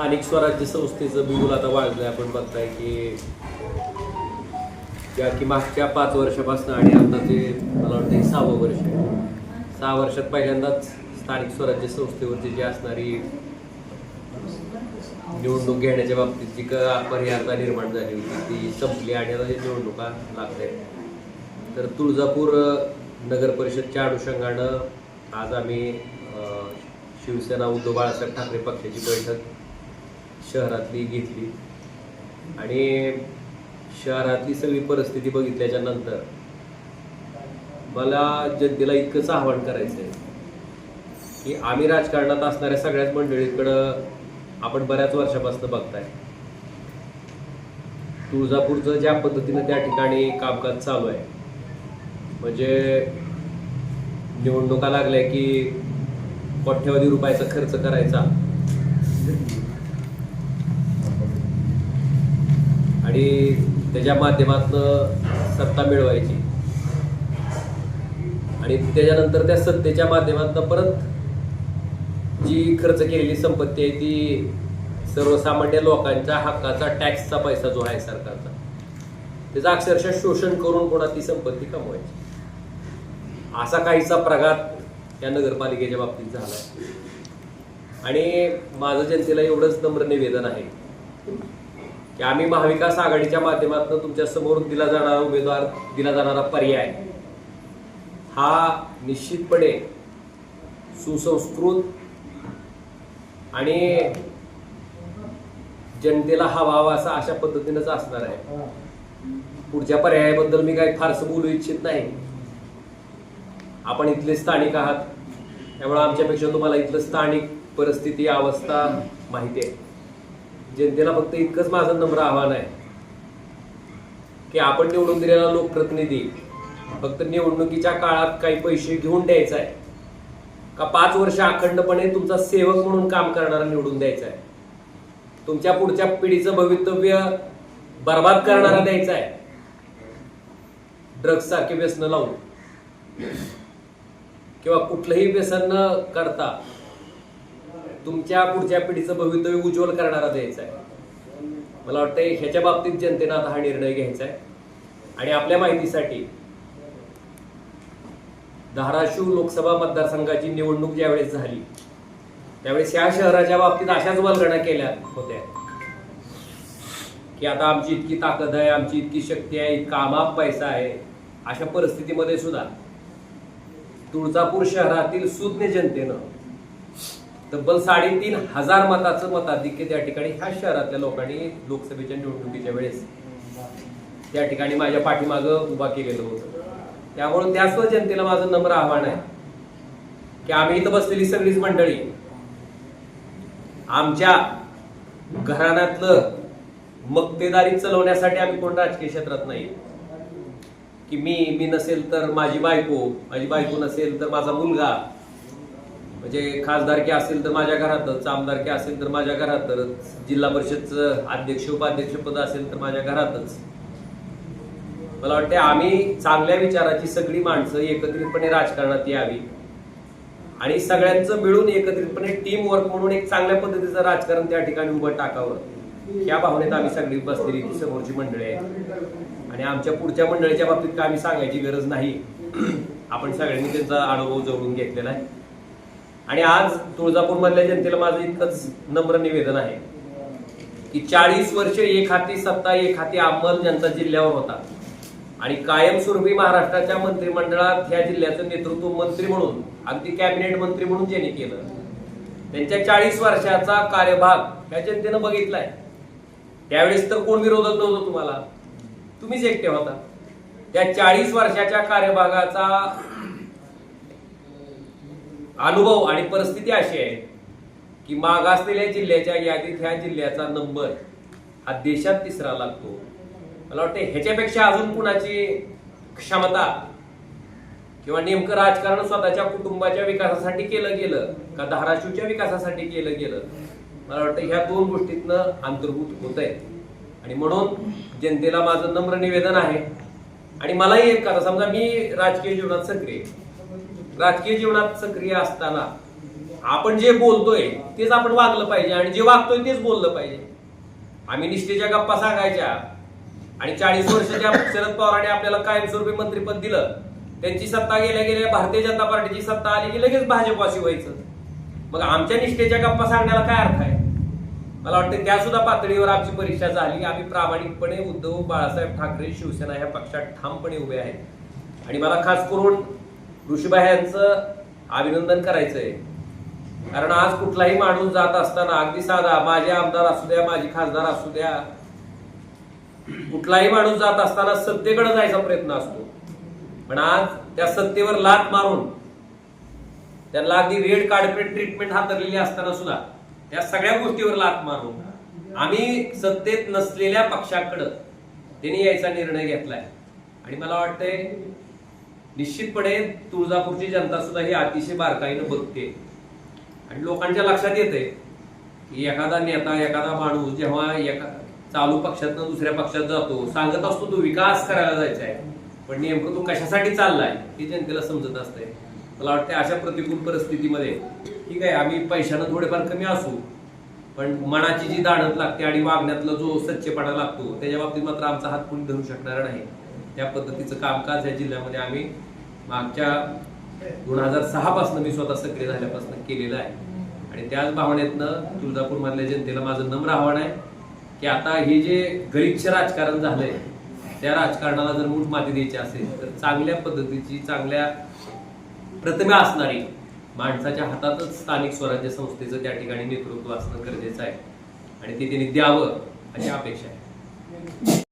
स्थानिक स्वराज्य संस्थेचं बिगुल आता वाढलंय. आपण बघताय की ज्या की मागच्या पाच वर्षापासून आणि आता ते मला वाटतं हे सहावं वर्ष आहे. सहा वर्षात पहिल्यांदाच स्थानिक स्वराज्य संस्थेवरची जी असणारी निवडणूक घेण्याच्या बाबतीत जी क अपरिहारता निर्माण झाली होती ती संपली आणि आता हे निवडणुका लागल्या तर तुळजापूर नगर परिषदच्या अनुषंगानं आज आम्ही शिवसेना उद्धव बाळासाहेब ठाकरे पक्षाची बैठक शहरातली घेतली. आणि शहरातली सगळी परिस्थिती बघितल्याच्या नंतर मला जनतेला इतकंच आवाहन करायचं आहे की आम्ही राजकारणात असणाऱ्या सगळ्याच मंडळीकडं आपण बऱ्याच वर्षापासून बघताय. तुळजापूरचं ज्या पद्धतीनं त्या ठिकाणी कामकाज चालू आहे म्हणजे निवडणुका लागल्या की कोट्यवधी रुपयाचा खर्च करायचा. आणि त्याच्या माध्यमातनं सत्ता मिळवायची. आणि त्याच्यानंतर त्या सत्तेच्या माध्यमातनं परत जी खर्च केलेली संपत्ती आहे ती सर्वसामान्य लोकांच्या हक्काचा टॅक्सचा पैसा जो आहे सरकारचा त्याचं अक्षरशः शोषण करून कोणा ती संपत्ती कमवायची. असा काहीसा प्रघात या नगरपालिकेच्या बाबतीत झाला आणि माझं जनतेला एवढंच नम्र निवेदन आहे की आम्ही महाविकास आघाडीच्या माध्यमातून तुमच्यासमोर दिला जाणारा उमेदवार दिला जाणारा पर्याय. हा निश्चितपणे सुसंस्कृत आणि जनतेला हवा हवा असा अशा पद्धतीनंच असणार आहे. पुढच्या पर्यायाबद्दल मी काही फारसं बोलू इच्छित नाही. आपण इथले स्थानिक आहात त्यामुळे आमच्यापेक्षा तुम्हाला इथलं स्थानिक परिस्थिती अवस्था माहिती आहे. जनतेला फक्त इतकंच माझं नम्र आव्हान आहे की आपण निवडून दिलेला लोकप्रतिनिधी फक्त निवडणुकीच्या काळात काही पैसे घेऊन द्यायचा आहे. का पाच वर्ष अखंडपणे तुमचा सेवक म्हणून काम करणारा निवडून द्यायचा आहे. तुमच्या पुढच्या पिढीचं भवितव्य बर्बाद करणारा द्यायचा आहे. ड्रग्स सारखे व्यसन लावून. किंवा कुठलंही व्यसन न करता तुमच्या पुढच्या पिढीचं भवितव्य उज्ज्वल करणारा द्यायचा आहे. मला वाटतं ह्याच्या बाबतीत जनतेनं आता हा निर्णय घ्यायचा आहे. आणि आपल्या माहितीसाठी धाराशिव लोकसभा मतदारसंघाची निवडणूक ज्यावेळेस झाली त्यावेळेस या शहराच्या बाबतीत अशाच वलगणा केल्या होत्या. की आता आमची इतकी ताकद आहे आमची इतकी शक्ती आहे इतका आमाप पैसा आहे अशा परिस्थितीमध्ये सुद्धा तुळजापूर शहरातील सुज्ञ जनतेनं तब्बल साडेतीन हजार मताचं मताधिक्य त्या ठिकाणी ह्या शहरातल्या लोकांनी लोकसभेच्या निवडणुकीच्या वेळेस त्या ठिकाणी माझ्या पाठीमागं उभा केलेलं होतं. त्यामुळे त्याच जनतेला माझं नम्र आव्हान आहे की आम्ही इथं बसलेली सगळीच मंडळी आमच्या घराण्यातलं मक्तेदारी चलवण्यासाठी आम्ही कोण राजकीय क्षेत्रात नाही. की मी मी नसेल तर माझी बायको माझी बायको नसेल तर माझा मुलगा म्हणजे खासदारकी असेल तर माझ्या घरातच आमदारकी असेल तर माझ्या घरातच जिल्हा परिषदचं अध्यक्ष उपाध्यक्ष पद असेल तर माझ्या घरातच मला वाटते आम्ही चांगल्या विचाराची सगळी माणसं एकत्रितपणे राजकारणात यावी. आणि सगळ्यांचं मिळून एकत्रितपणे टीम वर्क म्हणून एक चांगल्या पद्धतीचं राजकारण त्या ठिकाणी उभं टाकावं. या भावनेत आम्ही सगळी बसलेली ती समोरची मंडळी आहेत. आणि आमच्या पुढच्या मंडळीच्या बाबतीत काय आम्ही सांगायची गरज नाही. आपण सगळ्यांनी त्यांचा अनुभव जवळून घेतलेला आहे. आणि आज तुळजापूरमधल्या जनतेला माझं इतकंच नम्र निवेदन आहे की चाळीस वर्ष एक हाती सत्ता एक हाती अंमल ज्यांचा जिल्ह्यावर होता आणि कायमस्वरूपी महाराष्ट्राच्या मंत्रिमंडळात ह्या जिल्ह्याचं नेतृत्व मंत्री म्हणून अगदी कॅबिनेट मंत्री म्हणून ज्यांनी केलं त्यांच्या चाळीस वर्षाचा कार्यभाग ह्या जनतेनं बघितलाय. त्यावेळेस तर कोण विरोधक नव्हतं तुम्हाला? तुम्हीच एकटे होता. त्या चाळीस वर्षाच्या कार्यभागाचा अनुभव आणि परिस्थिती अशी आहे की मागासलेल्या जिल्ह्याच्या यादीत ह्या जिल्ह्याचा नंबर हा देशात तिसरा लागतो. मला वाटते ह्याच्यापेक्षा अजून कुणाची क्षमता किंवा नेमकं राजकारण स्वतःच्या कुटुंबाच्या विकासासाठी केलं गेलं का धाराशिवच्या विकासासाठी केलं गेलं मला वाटतं ह्या दोन गोष्टीतनं अंतर्भूत होत आहे आणि म्हणून जनतेला माझं नम्र निवेदन आहे. आणि मलाही एक कथा समजा मी राजकीय जीवनात सक्रिय राजकीय जीवनात सक्रिय असताना आपण जे बोलतोय तेच आपण वागलं पाहिजे आणि जे वागतोय तेच बोललं पाहिजे. आम्ही निष्ठेच्या गप्पा सांगायच्या आणि चाळीस वर्षाच्या शरद पवारांनी आपल्याला कायमस्वरूपी मंत्रीपद दिलं. त्यांची सत्ता गेल्या गेल्या भारतीय जनता पार्टीची सत्ता आली की लगेच भाजपवासी व्हायचं. मग आमच्या निष्ठेच्या गप्पा सांगण्याला काय अर्थ आहे? मला वाटतं त्या सुद्धा पातळीवर आमची परीक्षा झाली. आम्ही प्रामाणिकपणे उद्धव बाळासाहेब ठाकरे शिवसेना ह्या पक्षात ठामपणे उभे आहेत. आणि मला खास करून ऋषीबाई यांचं अभिनंदन करायचंय. कारण आज कुठलाही माणूस जात असताना अगदी साधा माझे आमदार असू द्या माझे खासदार असू द्या कुठलाही माणूस जात असताना सत्तेकडे जायचा प्रयत्न असतो. पण आज त्या सत्तेवर लात मारून त्यांना अगदी रेड कार्पेट ट्रीटमेंट हातरलेली असताना सुद्धा त्या सगळ्या गोष्टीवर लात मारून आम्ही सत्तेत नसलेल्या पक्षाकडं त्यांनी यायचा निर्णय घेतलाय. आणि मला वाटतंय निश्चितपणे तुळजापूरची जनता सुद्धा हे अतिशय बारकाईनं बघते. आणि लोकांच्या लक्षात येते की एखादा नेता एखादा माणूस जेव्हा एका चालू पक्षातनं दुसऱ्या पक्षात जातो सांगत असतो तो विकास करायला जायचा आहे. पण नेमकं तो कशासाठी चाललाय हे जनतेला समजत असतंय. मला वाटतं अशा प्रतिकूल परिस्थितीमध्ये ठीक आहे आम्ही पैशानं थोडेफार कमी असू पण मनाची जी दाणत लागते आणि वागण्यातला जो सच्चेपणा लागतो त्याच्या बाबतीत मात्र आमचा हात कोणी धरू शकणार नाही. त्या पद्धतीचं कामकाज या जिल्ह्यामध्ये आम्ही मागच्या दोन हजार सहा पासून मी स्वतः सक्रिय झाल्यापासून केलेलं आहे. आणि त्याच भावनेतनं तुळजापूर मधल्या जनतेला माझं नम्र आव्हान आहे की आता हे जे गलिच्छ राजकारण झालंय त्या राजकारणाला जर मूठ माती द्यायची असेल तर चांगल्या पद्धतीची चांगल्या प्रतिमा असणारी माणसाच्या हातातच स्थानिक स्वराज्य संस्थेचं त्या ठिकाणी नेतृत्व असणं गरजेचं आहे. आणि ते त्यांनी द्यावं अशी अपेक्षा आहे.